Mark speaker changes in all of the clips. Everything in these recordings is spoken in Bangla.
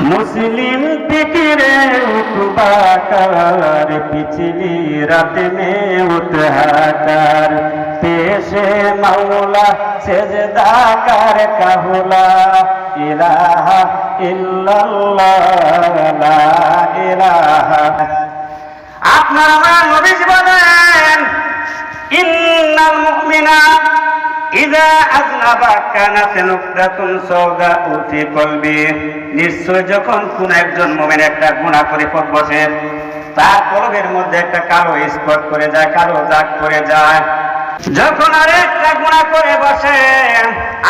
Speaker 1: মুসলিম দিকরে উতবাকার পিছলি রাত মে উতহাকার পেশে মাওলা, সেজদাকার কাহুলা, ইলাহা ইল্লাল্লাহ, লা ইলাহা। আপনারা নবীজি বলেন, ইন্নাল মুমিনা ইদা আজনাবা কানাত নুকরাতুন সাওদাউ ফি কলবি, নিশ্চয় যখন কোন একজন মুমিন একটা গুনাহ করে পথ বসে, তার কলবের মধ্যে একটা কালো স্পট করে যায়, কালো দাগ করে যায়। যখন আরেকটা গুনাহ করে বসে,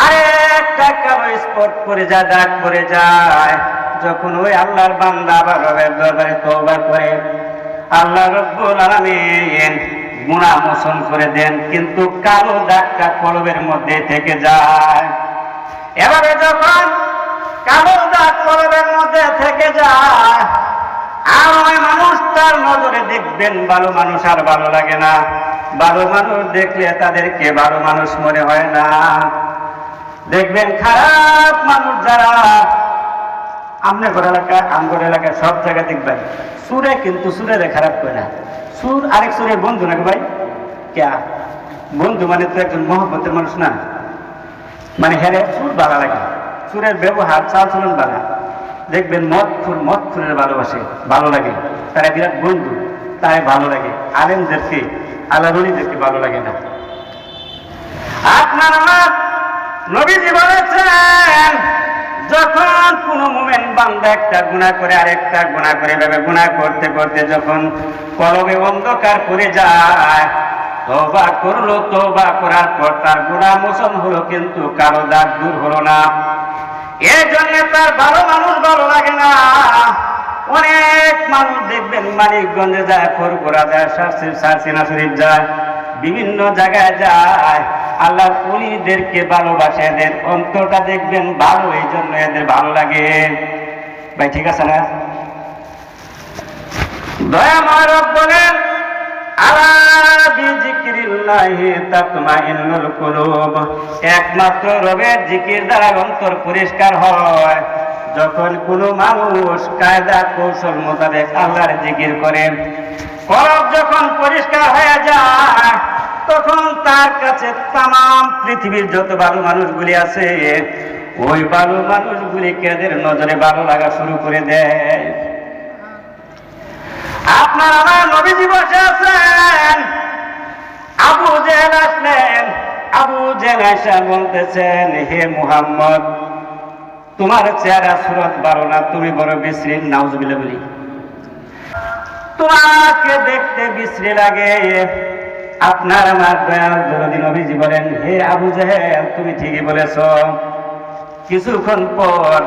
Speaker 1: আরেকটা কালো স্পট করে যায়, দাগ করে যায়। যখন ওই আল্লাহর বান্দা আবার রবের দরবারে তওবা করে, আল্লাহ রব্বুল আলামিন গুনাহ মোচন করে দেন, কিন্তু কালো দাগটা কলবের মধ্যে থেকে যায়। এভাবে যখন কালো দাগ কলবের মধ্যে থেকে যায়, আর ওই মানুষ তার নজরে দেখবেন, ভালো মানুষ আর ভালো লাগে না। ভালো মানুষ দেখলে তাদেরকে ভালো মানুষ মনে হয় না। দেখবেন খারাপ মানুষ যারা আপনার এলাকায় আমগর এলাকায় সব জায়গায় দেখবেন, সুরে কিন্তু সুরে খারাপ করে না। সুর আরেক সুরের বন্ধু নাকি ভাই? ক্যা? বন্ধু মানে তো একজন মহব্বতের মানুষ না। মানে হেরে সুর ভালো লাগে। সুরের ব্যবহার চাল চলন বালা। দেখবেন মদ খুর মদ খুরের ভালোবাসে। ভালো লাগে। তারা বিরাট বন্ধু। তাই ভালো লাগে। আলেমদেরকে আল্লাহ রলিদেরকে ভালো লাগে না। আপনার নবীজি বলেছেন, যখন কোন মোমেন বান্দা একটা গুণা করে আরেকটা গুণা করে ভাবে গুণা করতে করতে যখন কলবে অন্ধকার করে যায় তোবা করল তোবা করার পর তার গুণা মোচন হলো, কিন্তু কারও দাগ দূর হলো না। এই জন্য তার ভালো মানুষ ভালো লাগে না। অনেক মানুষ দেখবেন মানিকগঞ্জে যায় ফরপুরা যায় সারসিনা শরীফ যায়, বিভিন্ন জায়গায় যায়। আল্লাহ অলিদেরকে ভালোবাসে, এদের অন্তরটা দেখবেন ভালো এই জন্য এদের ভালো লাগে। ভাই, ঠিক আছে না? দয়া মারব বলেন একমাত্র রবের জিকির দ্বারা অন্তর পরিষ্কার হয়। যখন কোনো মানুষ কায়দা কৌশল মোতাবেক আল্লাহর জিকির করে, কলব যখন পরিষ্কার হয়ে যায়, তখন তার কাছে তাম পৃথিবীর যত ভালো মানুষগুলি আছে ওই ভালো মানুষগুলি কেদের নজরে ভালো লাগা শুরু করে দেয় আপনার আমার নবীজি বসে আছেন। আবু জেল আসলেন। আবু জেল আসা বলতেছেন, হে মুহাম্মদ, তোমার চেহারা সুরত বারো না, তুমি বড় বিশ্রী নাউজবিলে বলি। তোমাকে দেখতে বিশ্রী লাগে। আপনার আমার দয়াল দরদি নবীজি বলেন, হে আবু জেহেল, তুমি ঠিকই বলেছ। কিছুক্ষণ পর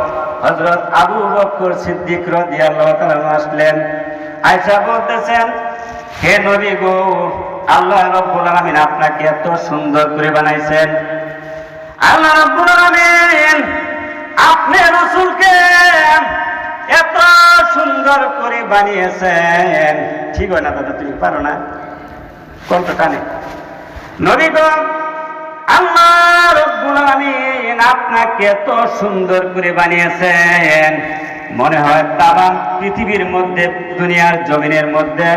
Speaker 1: হজরত আবু বকর সিদ্দিক আসলেন। আয়েশা বলতেছেন, হে নবী গো, আল্লাহ রব্বুল আলামিন আপনাকে এত সুন্দর করে বানাইছেন। আল্লাহ রব্বুল আলামিন আপনি রাসূলকে এত সুন্দর করে বানিয়েছেন। ঠিক হয় না দাদা, তুমি পারো না। কত টানে নবী গো আল্লাহ রব্বুল আপনাকে এত সুন্দর করে বানিয়েছেন। মনে হয় তামাম পৃথিবীর মধ্যে, দুনিয়ার জমিনের মধ্যে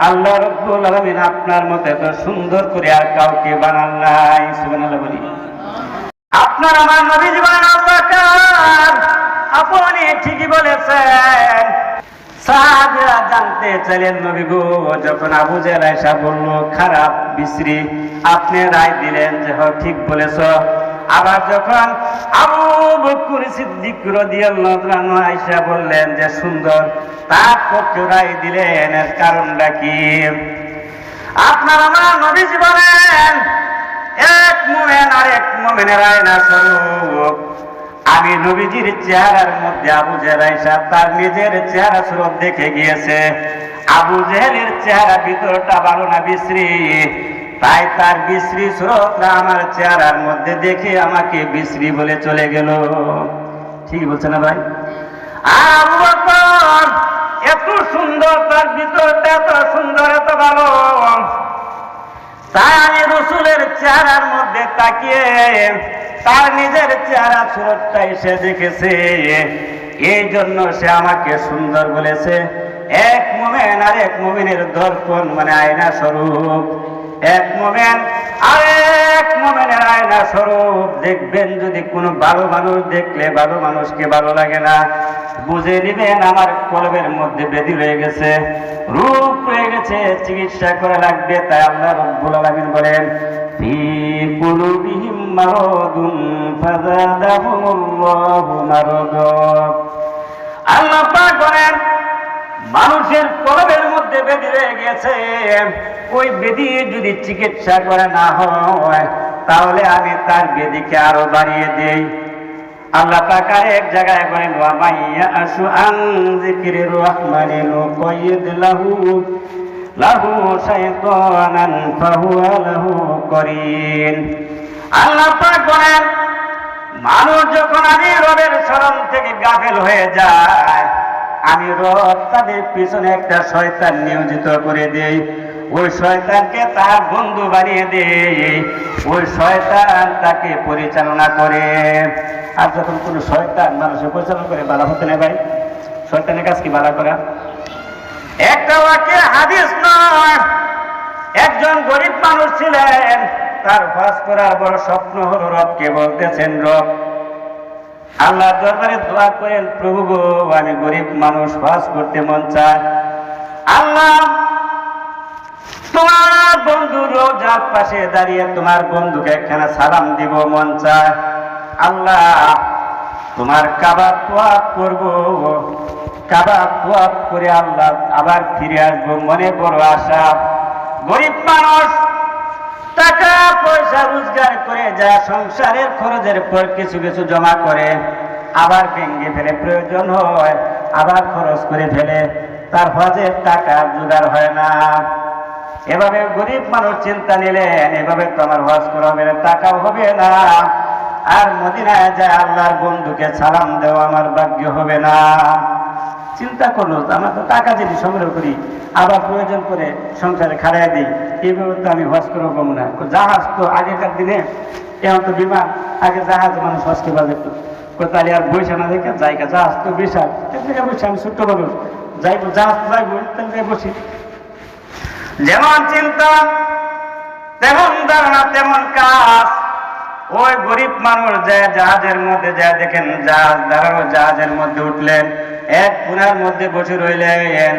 Speaker 1: আল্লাহ রব্বুল আলামিন আপনার মতো এত সুন্দর করে আর কাউকে বানান নাই। বলি। আপনার আমার নবী জীবন আপনি ঠিকই বলেছেন। সাহাবিরা জানতে চাইলেন, নবী গো, যখন আবু জেল আয়সা বলল, খারাপ, বিশ্রী, আপনি রায় দিলেন যে হ ঠিক বলেছ। আবার যখন আবু বকুর সিদ্দিক রাদিয়াল্লাহু আয়েশা বললেন যে, সুন্দর, তার পক্ষে রায় দিলেন, এর কারণটা কি? আপনার আমার নবীজি বলেন, এক মোমেন আর এক মোমেনের আয়না স্বরূপ। আমি নবীজির চেহারার মধ্যে আবু জেরাইসা তার নিজের চেহারা স্রোত দেখে গিয়েছে। আবু জেহেলের চেহারা ভিতরটা ভালো না, বিশ্রী। তাই তার বিশ্রী স্রোতরা আমার চেহারার মধ্যে দেখে আমাকে বিশ্রী বলে চলে গেল। ঠিক বলছে না ভাই? এত সুন্দর তার ভিতরটা, এত সুন্দর, এত ভালো। তাই আমি রসুলের চেহারার মধ্যে তাকিয়ে, তার নিজের চেহারা সুরতটা এসে দেখেছে। এই জন্য সে আমাকে সুন্দর বলেছে। এক মোমেন আর এক মোমেনের দর্পণ মানে আয়না স্বরূপ। এক মোমেন, আর! মোমেনের আয়না স্বরূপ দেখবেন যদি কোনো ভালো মানুষ দেখলে ভালো মানুষকে ভালো লাগে না। বুঝে নিবেন আমার কলবের মধ্যে বেদি রয়ে গেছে। রূপ রয়ে গেছে, চিকিৎসা করা লাগবে, তাই আল্লাহ রব্বুল আলামিন বলেন মানুষের কলবের মধ্যে বেদি রয়ে গেছে। ওই বেদি যদি চিকিৎসা করে না হয় তাহলে আমি তার বেদিকে আরও বাড়িয়ে দেই। আল্লাহ পাক এক জায়গায় বলেন, ওয়া মাইয়া আশু আন যিকরির রহমানি নুকাইয়িদ লাহু লাহু শাইতানান ফাহুয়া লাহু করিন। আল্লাহ পাক বলেন, মানুষ যখন আমি রবের স্মরণ থেকে গাফেল হয়ে যায়, আমি রব তাদের পিছনে একটা শয়তান নিয়োজিত করে দেই। ওই শয়তানকে তার বন্ধু বানিয়ে দেই ওই শয়তান তাকে পরিচালনা করে। আর যখন কোন শয়তান মানুষের পরিচালনা করে, বালা হতে নেই ভাই। শয়তানের কাজ কি বালা করা? একটা বাক্যে হাদিস নয়। একজন গরিব মানুষ ছিলেন, তার ফাঁস করার বড় স্বপ্ন হলো রবকে বলতেছেন, রব আল্লাহ দরবারে দোয়া করেন, প্রভু গো, আমি গরিব মানুষ ফাঁস করতে মন চায়। আল্লাহ রোজার পাশে দাঁড়িয়ে তোমার বন্ধুকে একখানা সালাম দিব, মন চায়। আল্লাহ, তোমার কাবাব তোয়াব করব। কাবাব তোয়াব করে আল্লাহ আবার ফিরে আসব, মনে বড় আশা। গরিব মানুষ, টাকা, পয়সা রোজগার করে যা সংসারের খরচের পর কিছু কিছু জমা করে, আবার ভেঙে ফেলে, প্রয়োজন হয়, আবার খরচ করে ফেলে, তার হজের টাকা জোগাড় হয় না। এভাবে গরিব মানুষ চিন্তা নিলেন এভাবে তো আমার হজ করা হবে না টাকাও হবে না। আর মদিনায় যায় আল্লাহর বন্ধুকে সালাম দেওয়া আমার ভাগ্য হবে না। চিন্তা করল, আমরা তো টাকা যদি সংগ্রহ করি, আবার প্রয়োজন করে সংসারে খাড়াই দিই এইভাবে তো আমি হজ করে পাবো না। জাহাজ তো আগেকার দিনে, এখন তো বিমান, আগে জাহাজ মানুষ হজকে বাজে তো তাহলে আর বৈশা না দেখে জায়গা, জাহাজ তো বিশাল। এক জায়গায় বসে আমি ছোট্ট মানুষ, যাইবো, জাহাজ যাইবো তাহলে বসি। যেমন চিন্তা, তেমন ধারণা, তেমন কাজ। ওই গরিব মানুষ যে জাহাজের মধ্যে যা দেখেন জাহাজ, দাঁড়ানো জাহাজের মধ্যে উঠলেন, এক পুনার মধ্যে বসে রইলেন।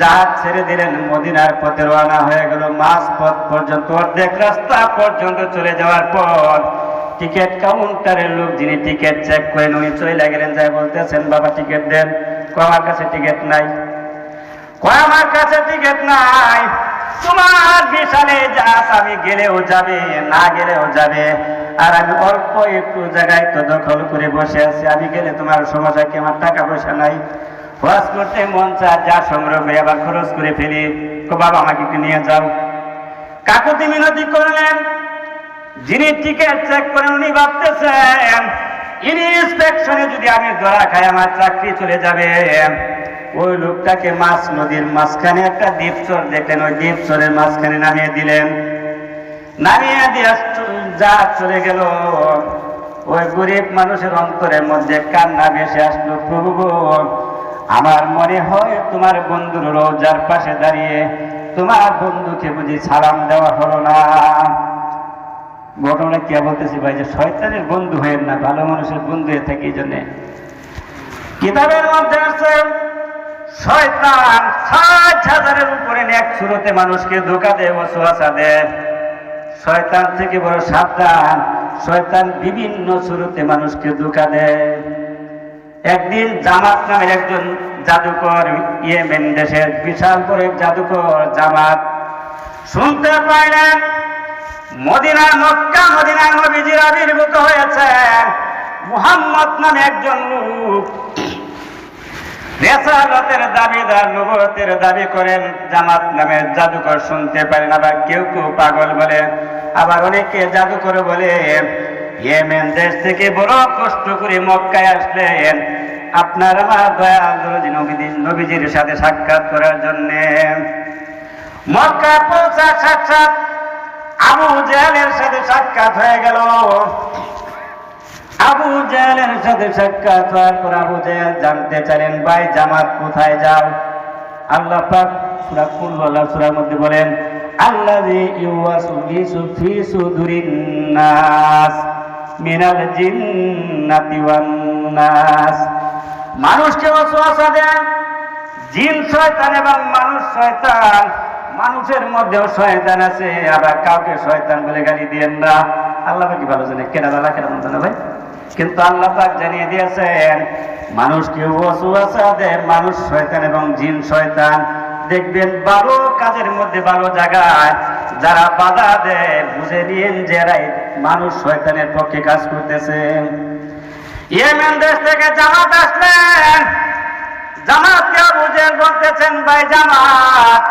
Speaker 1: জাহাজ ছেড়ে দিলেন, মদিনার পথে রওনা হয়ে গেল। মাস পথ পর্যন্ত, অর্ধেক রাস্তা পর্যন্ত চলে যাওয়ার পর টিকিট কাউন্টারের লোক যিনি টিকিট চেক করেন উনি চলে গেলেন যাই বলতেছেন, বাবা, টিকিট দেন। আমার কাছে টিকিট নাই। আমার কাছে টিকিট নাই। তোমার বিশালে জাহাজ আমি গেলেও যাবে, না গেলেও যাবে। আর আমি অল্প একটু জায়গায় তো দখল করে বসে আছি। আমি গেলে তোমার সমস্যা কি? আমার টাকা পয়সা নাই। খরচ করতে মন চায়, যা সংগ্রহ করে আবার খরচ করে ফেলি। তো বাবা, আমাকে একটু নিয়ে যাও। কাকুতি মিনতি করলেন। যিনি টিকিট চেক করেন, উনি ভাবতেছেন ইনস্পেকশনে যদি আমি ধরা খাই, আমার চাকরি চলে যাবে। ওই লোকটাকে মাছ নদীর মাঝখানে একটা দ্বীপচর দেখলেন, ওই দ্বীপচরের মাঝখানে নামিয়ে দিলেন। নামিয়ে দিয়ে যা চলে গেল। ওই গরিব মানুষের অন্তরের মধ্যে কান্না ভেসে আসলো, প্রভু গো, আমার মনে হয় তোমার বন্ধুর রোজার পাশে দাঁড়িয়ে তোমার বন্ধুকে বুঝি সালাম দেওয়া হলো না। ঘটনা কে বলতেছি ভাই, যে শয়তানের বন্ধু হয়ে না, ভালো মানুষের বন্ধু হয়ে থাকে এই জন্যে। কিতাবের মধ্যে আছে শয়তান ষাট হাজারের উপরে এক সুরতে মানুষকে ধোকা দেয় ওসুয়াশা দেয়। শয়তান থেকে বড় সাবধান। শয়তান বিভিন্ন সুরতে মানুষকে ধোকা দেয়। একদিন জামাত নামের একজন জাদুকর ইয়েমেন দেশের বিশাল এক জাদুকর জামাত শুনতে পাইলেন, মদিনা, মক্কা মদিনা নবীজির আবির্ভূত হয়েছে মুহাম্মদ নামে একজন লোক রেসালতের দাবিদার নবতের দাবি করেন, জামাত নামের জাদুকর শুনতে পারেন আবার কেউ কেউ পাগল বলে। আবার অনেকে জাদুকর বলে, ইয়েমেন দেশ থেকে বড় কষ্ট করে মক্কায় আসলেন। আপনার আমার দয়াল নবীজির সাথে সাক্ষাৎ করার জন্যে। মক্কা পৌঁছা সাক্ষাৎ আবু জাহেলের সাথে সাক্ষাৎ হয়ে গেল। আবু জাহেলের সাথে সাক্ষাৎ হওয়ার পর আবু জাহেল জানতে চাইলেন, ভাই, জামাত কোথায় যাও? আল্লাহ পাক সূরা কুল আল্লাহ সূরার মধ্যে বলেন, আল্লাযী ইউওয়াসবিসু ফি সুদুরিন নাস মিনাল জিন্নাতি ওয়ান নাস মানুষকে ওয়াসওয়াসা দেন জিন শয়তান এবং মানুষ শয়তান। মানুষের মধ্যেও শয়তান আছে, আবার কাউকে শয়তান বলে গালি দিয়েন না। আল্লাহ কি ভালো জানে? কেনা বালা কেনা মতো না ভাই? কিন্তু আল্লাহ পাক জানিয়ে দিয়েছেন মানুষকে ওয়াসওয়াসা দেয় মানুষ শয়তান এবং জিন শয়তান। দেখবেন ভালো কাজের মধ্যে ভালো জায়গায় যারা বাধা দেয়, বুঝে নিয়েন যে মানুষ শয়তানের পক্ষে কাজ করতেছে। ইয়েমেন দেশ থেকে জামাত আসলেন। জামাত কে বুঝেন বলতেছেন, ভাই জামাত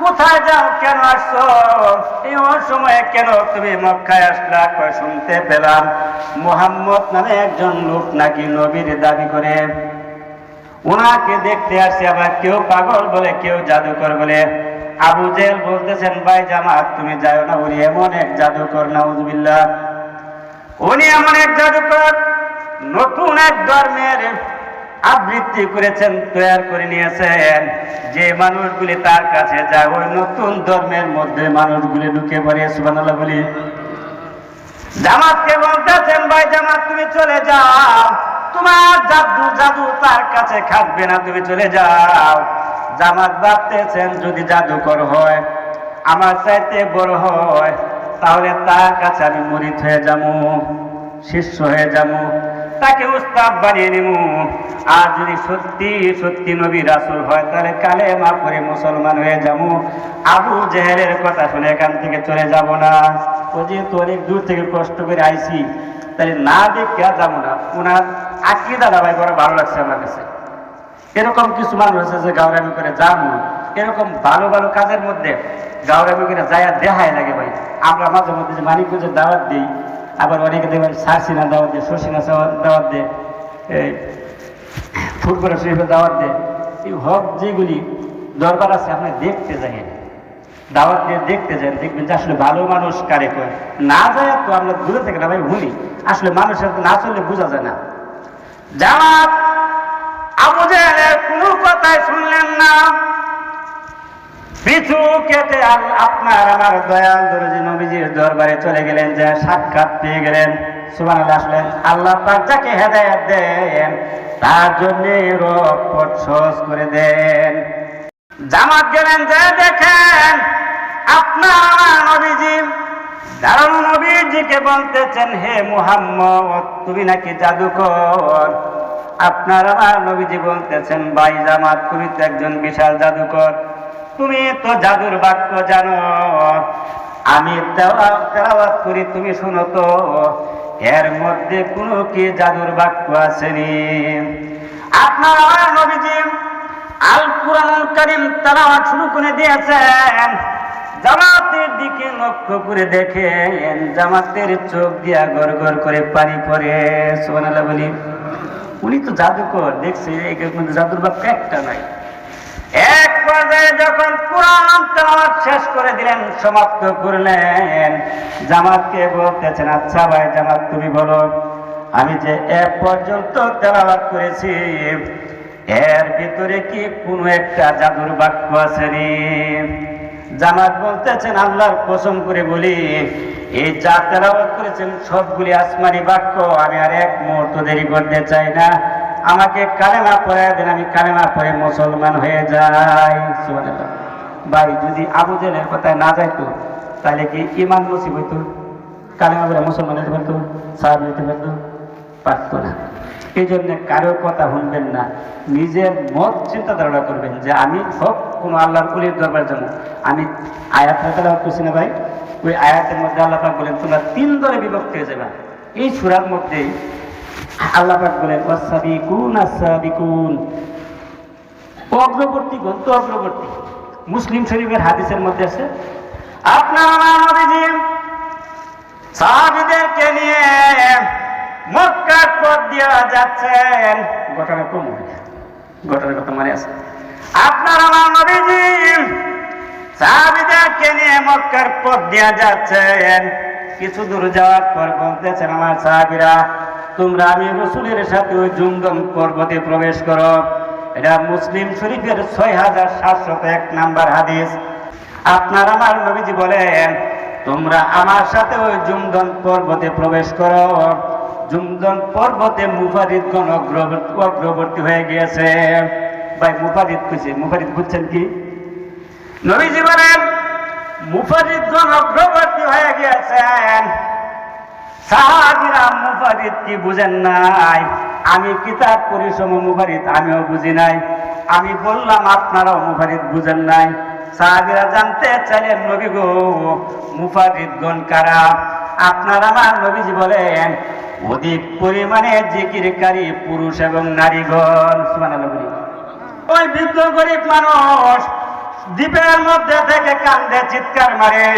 Speaker 1: কোথায় যাও, কেন আসছো? এই সময়ে কেন তুমি মক্কায় আসলা? শুনতে পেলাম। মোহাম্মদ নামে একজন লোক নাকি নবীর দাবি করে। ওনাকে দেখতে আসছে আবার কেউ পাগল বলে, কেউ জাদুকর বলে। আবু জেল বলতেছেন, ভাই জামাত, তুমি যাও না, উনি এমন এক জাদুকর, নাউজুবিল্লাহ। উনি এমন এক জাদুকর, নতুন এক ধর্মের আবৃত্তি করেছেন তৈরি করে নিয়েছেন। যে মানুষগুলি তার কাছে যায়, ওই নতুন ধর্মের মধ্যে মানুষগুলি ঢুকে পড়ে, সুবহানাল্লাহ বলি। জামাতকে বলতেছেন, ভাই জামাত, তুমি চলে যাও। তোমার জাদু জাদু তার কাছে খাটবে না, তুমি চলে যাও। জামাত ভাবতেছেন, যদি জাদুকর হয়, আমার চাইতে বড় হয়, তাহলে তার কাছে আমি মরিত হয়ে যাব, শিষ্য হয়ে যাব। তাকে উস্তাদ বানিয়ে নিব আর যদি সত্যি সত্যি নবী রাসুল হয়, তাহলে কালে মা করে মুসলমান হয়ে যাব আবু জেহেলের কথা শুনে এখান থেকে চলে যাব না। ও যেহেতু অনেক দূর থেকে কষ্ট করে আইছি, তাহলে না দেখে আর যাব না। ওনার আকিদাটা ভাই, বড় ভালো লাগছে আমার কাছে। এরকম কিছু মানুষ আছে যে গাউরামি করে যাব। এরকম ভালো ভালো কাজের মধ্যে গাউরামি করে যায় দেখায় লাগে ভাই। আমরা মাঝে মধ্যে যে মানিকগঞ্জের দাওয়াত দিই আবার অনেকে দেখবেন সারসিনা দাওয়াত দেয় শশিনা দাওয়াত দেয়, এই ফুটবলের শরীফের দাওয়াত দেয়। এই হক যেগুলি দরবার আছে, আপনি দেখতে যাই দাওয়াত দিয়ে দেখতে যান দেখবেন যে আসলে ভালো মানুষ কারে করে না যায় তো আমরা দূরে থেকে না ভাই ভুলি আসলে মানুষের না চললে বোঝা যায় না। জামাত, আবু জাহেলের কোনো কথাই শুনলেন না। পিছু কেটে আপনার আমার দয়াল দরজি নবীজির দরবারে চলে গেলেন, যে সাক্ষাৎ পেয়ে গেলেন। সুবান আসলেন। আল্লাহ পাক যাকে হেদায়াত দেন, তার জন্য পথ সহজ করে দেন। জামাত গেলেন, যে দেখেন, আপনার নবীজি, দারুণ নবীজিকে বলতেছেন, হে মুহাম্মদ, তুমি নাকি জাদুকর? আপনার আমার নবীজি বলতেছেন, ভাই জামাত, তুমি তো একজন বিশাল জাদুকর। তুমি তো জাদুর বাক্য জানো। আমি তেলা- তেলাওয়াত করি, তুমি শুনো তো। এর মধ্যে কোনো কি জাদুর বাক্য আসেনি? আপনার আমার নবীজি আল কুরআনুল কারীম তেলাওয়াত শুরু করে দিয়েছেন। জামাতের দিকে লক্ষ্য করে দেখেন, জামাতের চোখ দিয়া গড় গড় করে পানি পড়ে। সুবহানাল্লাহ বলি, উনি তো জাদুকর দেখছে জাদুর বাক্য একটা নাই। এক পর্যায়ে যখন কোরআন তেলাওয়াত শেষ করে দিলেন, সমাপ্ত করলেন। জামাতকে বলতেছেন আচ্ছা ভাই জামাত, তুমি বলো, আমি যে এক পর্যন্ত তেলাওয়াত করেছি, এর ভিতরে কি কোনো একটা জাদুর বাক্য আছে রে জামাত বলতেছেন, আল্লাহর কসম করে বলি, এই যা তেলাওয়াত করেছেন, সবগুলি আসমানি বাক্য, আমি আর এক মুহূর্ত দেরি করতে চাই না। আমাকে কালেমা পড়ায় দেন, আমি কালেমা পড়ে মুসলমান হয়ে যাই। ভাই, যদি আবু জেলের কথায় না যাইতো, তাহলে কি ইমান নসিব হইতো? কালেমা পড়ে মুসলমান হতে পারতো, সাহাবি হতে পারতো? পারতো না। এই জন্য কারও কথা শুনবেন না। নিজের মত চিন্তাধারণা করবেন যে আমি হোক কোনো আল্লাহর কুলির দরবার জন্য আমি আয়াত তেলাওয়াত করছি না ভাই? ওই আয়াতের মধ্যে আল্লাহ বলেন, তোমরা তিন দলে বিভক্ত হয়ে যাবে। এই সুরার মধ্যেই আল্লাহ বলেন ওয়াসাবিকুন আসাবিকুন অগ্রবর্তী গ্রন্থ, অগ্রবর্তী। মুসলিম শরীফের হাদিসের মধ্যে আছে, আপনার নবীজি সাহাবিদেরকে নিয়ে মক্কার পথ দিয়ে যাচ্ছেন। ঘটনা কম ঘটনার কথা মনে আছে? আপনার নবীজি সাহাবিদেরকে নিয়ে মক্কার পথ দিয়ে যাচ্ছেন। কিছু দূর যাওয়ার পর বলতেছেন আমার সাহাবিরা তোমরা আমি রসুলের সাথে ওই জুমদম পর্বতে প্রবেশ করো। এটা মুসলিম শরীফের ছয় হাজার সাতশত এক নাম্বার হাদিস। আপনার আমার নবীজি বলেন, তোমরা আমার সাথে ওই জুমদন পর্বতে প্রবেশ করো। জুমদন পর্বতে মুফারিদগণ অগ্রবর্তী হয়ে গিয়েছে। ভাই, মুফারিদ খুঁজে মুফারিদ বুঝছেন কি? নবীজি বলেন মুফারিদগণ অগ্রবর্তী হয়ে গিয়েছেন। সাহাবিরা মুফারিদ কি বুঝেন নাই? আমি কিতাব পরিশ্রম মুফারিদ, আমিও বুঝি নাই। আমি বললাম, আপনারাও মুফারিদ বুঝেন নাই। সাহাবিরা জানতে চাইলেন, নবী গো, মুফারিদগণ কারা? আপনার আমার নবীজি বলেন, অধিক পরিমাণে জিকিরকারী পুরুষ এবং নারীগণ। ওই বৃদ্ধ গরিব মানুষ, দ্বীপের মধ্যে থেকে কান্দে, চিৎকার মারে।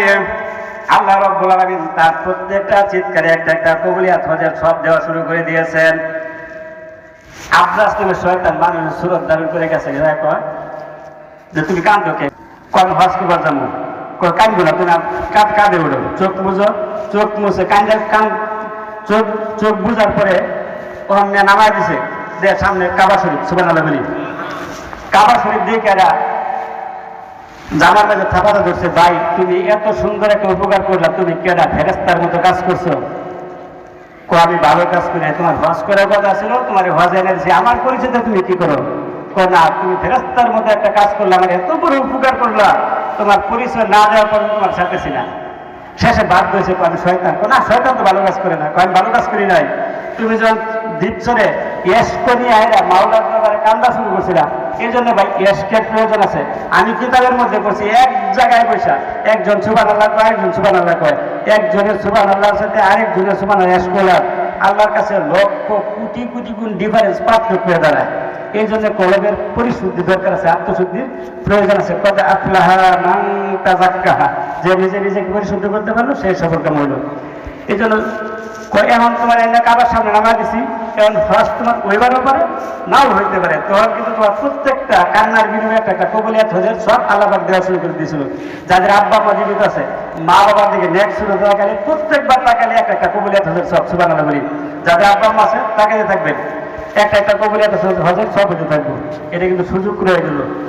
Speaker 1: আল্লাহ রব্বুল আলামিন তার প্রত্যেকটা চিৎকারে একটা একটা কবুলিয়াত হজের সব দেওয়া শুরু করে দিয়েছেন। আব্বাস নামে শয়তান মানুষের সুরত ধারণ করে গেছে যে তুমি কান্দো কে? কন হজ কি কয় কান্দবো না, তুমি কাঁদ, কাঁদে উঠো। চোখ মুজো চোখ মুছে কান্দে কান, চোখ চোখ বুঝার পরে ও নামায় দিছে। দে সামনে কাবা শরীফ সুবান বলি। কাবা শরীফ দিয়ে কেরা জামার মাঝে থাপাটা ধরছে, ভাই, তুমি এত সুন্দর একটা উপকার করলা, তুমি কেডা ফেরেস্তার মতো কাজ করছ? কো আমি ভালো কাজ করি তোমার হজ করার কথা ছিল তোমার হজ এনে দিছি, আমার পরিচয়তে তুমি কি করো? না, তুমি ফেরেস্তার মতো একটা কাজ করলা আমার এত বড় উপকার করলা, তোমার পরিচয় না দেওয়ার পর তোমার সাথে ছিলাম। শেষে হয়েছে কো আমি শয়তান না, শয়তান তো ভালো কাজ করে না আমি ভালো কাজ করি নাই। তুমি যখন দ্বীপসরে ইয়েস করি আয়রা মাওলার দরবারে কান্দা শুরু করছিলাম। এই জন্য ভাই প্রয়োজন আছে। আমি কিতাবের মধ্যে পড়ছি, এক জায়গায় বসা একজন সুবান আল্লাহ কয়, একজন সুবান আল্লাহ কয়। একজনের সুবান আল্লাহর সাথে আরেকজনের সুবান করলাম আল্লাহর কাছে লক্ষ কোটি কোটি গুণ ডিফারেন্স পার্থক্য হয়ে দাঁড়ায়। এই জন্য কলবের পরিশুদ্ধি দরকার আছে, আত্মশুদ্ধির প্রয়োজন আছে। কত আফলাহা তাজাক্কাহা। যে নিজে নিজেকে পরিশুদ্ধ করতে পারল, সেই সফলকাম হইল এই জন্য এখন তোমার এনে কাবার সামনে নামা দিছি, এখন ফার্স্ট তোমার ওইবারও পারে, নাও হইতে পারে। তখন কিন্তু তোমার প্রত্যেকটা কান্নার বিনিময়ে একটা একটা কবলিয়াত হয়ে সব আল্লাহবাক দেওয়া শুরু করে দিয়েছিল। যাদের আব্বা মা জীবিত আছে, মা বাবার দিকে নেক্সট শুরু গেলে প্রত্যেকবার তাকালে একটা একটা কবলিয়াত হজের সব সুবান আল্লাহ বলি। যাদের আব্বা মা আছে তাকাতে থাকবেন। একটা একটা কবলিয়াত হজের সব হতে থাকব। এটা কিন্তু সুযোগ রয়ে গেল